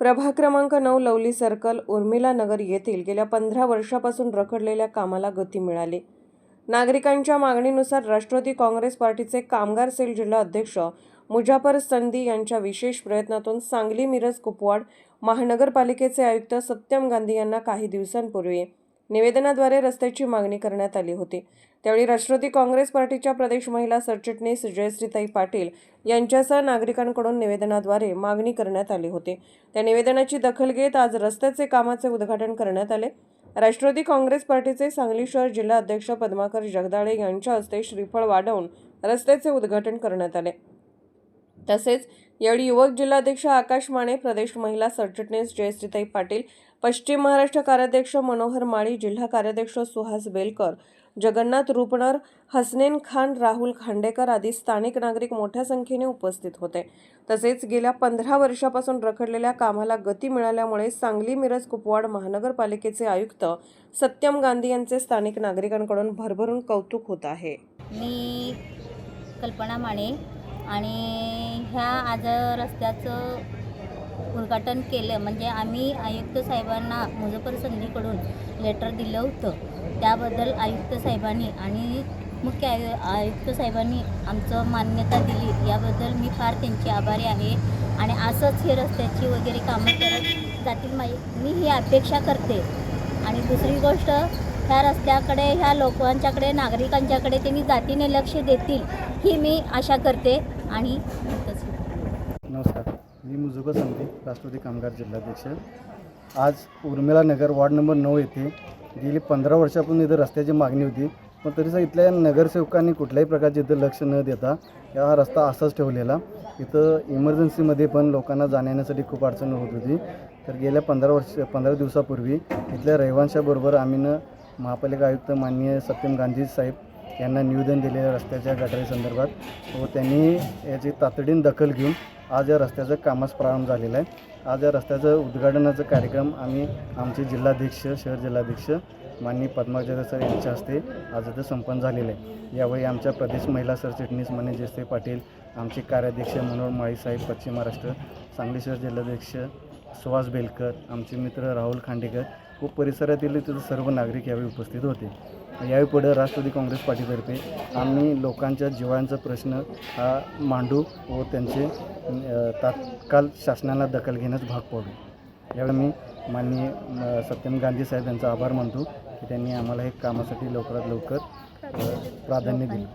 प्रभाग क्रमांक नऊ लवली सर्कल उर्मिला नगर येथील गेल्या पंधरा वर्षापासून रखडलेल्या कामाला गती मिळाली. नागरिकांच्या मागणीनुसार राष्ट्रवादी काँग्रेस पार्टीचे कामगार सेल जिल्हा अध्यक्ष मुजाफर संधी यांच्या विशेष प्रयत्नातून सांगली मिरज कुपवाड महानगरपालिकेचे आयुक्त सत्यम गांधी यांना काही दिवसांपूर्वी निवेदनाद्वारे रस्त्याची मागणी करण्यात आली होती. त्यावेळी राष्ट्रवादी काँग्रेस पार्टीच्या प्रदेश महिला सरचिटणीस जयश्रीताई पाटील यांच्यासह नागरिकांकडून निवेदनाद्वारे मागणी करण्यात आली होती. त्या निवेदनाची दखल घेत आज रस्त्याचे कामाचे उद्घाटन करण्यात आले. राष्ट्रवादी काँग्रेस पार्टीचे सांगली शहर जिल्हा अध्यक्ष पद्माकर जगदाळे यांच्या हस्ते श्रीफळ वाढवून रस्त्याचे उद्घाटन करण्यात आले. तसेच यावेळी युवक जिल्हाध्यक्ष आकाश माने प्रदेश महिला सरचिटणीस जयश्रीताई पाटील पश्चिम महाराष्ट्र कार्याध्यक्ष मनोहर माळी जिल्हा कार्याध्यक्ष सुहास बेलकर जगन्नाथ रुपणर हसनेन खान राहुल खांडेकर आदी स्थानिक नागरिक मोठ्या संख्येने उपस्थित होते. तसेच गेल्या पंधरा वर्षापासून रखडलेल्या कामाला गती मिळाल्यामुळे सांगली मिरज कुपवाड महानगरपालिकेचे आयुक्त सत्यम गांधी यांचे स्थानिक नागरिकांकडून भरभरून कौतुक होत आहे. मी कल्पना माने आणि ह्या आज रस्त्याचं उद्घाटन केलं. म्हणजे आम्ही आयुक्त साहेबांना मुजफ्फर संधीकडून लेटर दिलं होतं. त्याबद्दल आयुक्त साहेबांनी आणि मुख्य आयु आयुक्त साहेबांनी आमचं मान्यता दिली. याबद्दल मी फार त्यांची आभारी आहे. आणि असंच हे रस्त्याची वगैरे कामं करत जातील माही मी ही अपेक्षा करते. आणि दुसरी गोष्ट ह्या रस्त्याकडे ह्या लोकांच्याकडे नागरिकांच्याकडे त्यांनी जातीने लक्ष देतील ही मी आशा करते. आणि इतकंच. मी संधी राष्ट्रवादी कामगार जिल्हाध्यक्ष आज उर्मिला नगर वार्ड नंबर नऊ येथे गेली पंधरा वर्षापासून इथं रस्त्याची मागणी होती पण तरीसुद्धा इथल्या नगरसेवकांनी कुठल्याही प्रकारचे इथं लक्ष न देता हा रस्ता असाच ठेवलेला इथं इमर्जन्सीमध्ये पण लोकांना जाण्यासाठी खूप अडचण होत होती तर गेल्या पंधरा वर्ष पंधरा दिवसापूर्वी इथल्या रहिवांशाबरोबर आम्ही न महापालिका आयुक्त माननीय सत्यम गांधी साहेब यांना निवेदन दिलेल्या रस्त्याच्या गटारी संदर्भात. व त्यांनी याची तातडीनं दखल घेऊन आज या रस्त्याचं कामास प्रारंभ झालेला आहे. आज या रस्त्याचं उद्घाटनाचा कार्यक्रम आम्ही आमचे जिल्हाध्यक्ष शहर जिल्हाध्यक्ष माननीय पद्माजा सर यांच्या हस्ते आज इथं संपन्न झालेलं आहे. यावेळी आमच्या प्रदेश महिला सरचिटणीस मान्य जयश्री पाटील आमचे कार्याध्यक्ष मनोहर माळीसाहेब पश्चिम महाराष्ट्र सांगली शहर जिल्हाध्यक्ष सुहास बेलकर आमचे मित्र राहुल खांडेकर व परिसरातील तिथं सर्व नागरिक यावेळी उपस्थित होते. यावेळी पुढे राष्ट्रवादी काँग्रेस पार्टीतर्फे आम्ही लोकांच्या जीवांचा प्रश्न हा मांडू व त्यांचे तात्काळ शासनाला दखल घेण्यास भाग पाडू. यावेळी मी माननीय सत्यम गांधी साहेब यांचा आभार मानतो की त्यांनी आम्हाला हे कामासाठी लवकरात लवकर प्राधान्य दिलं.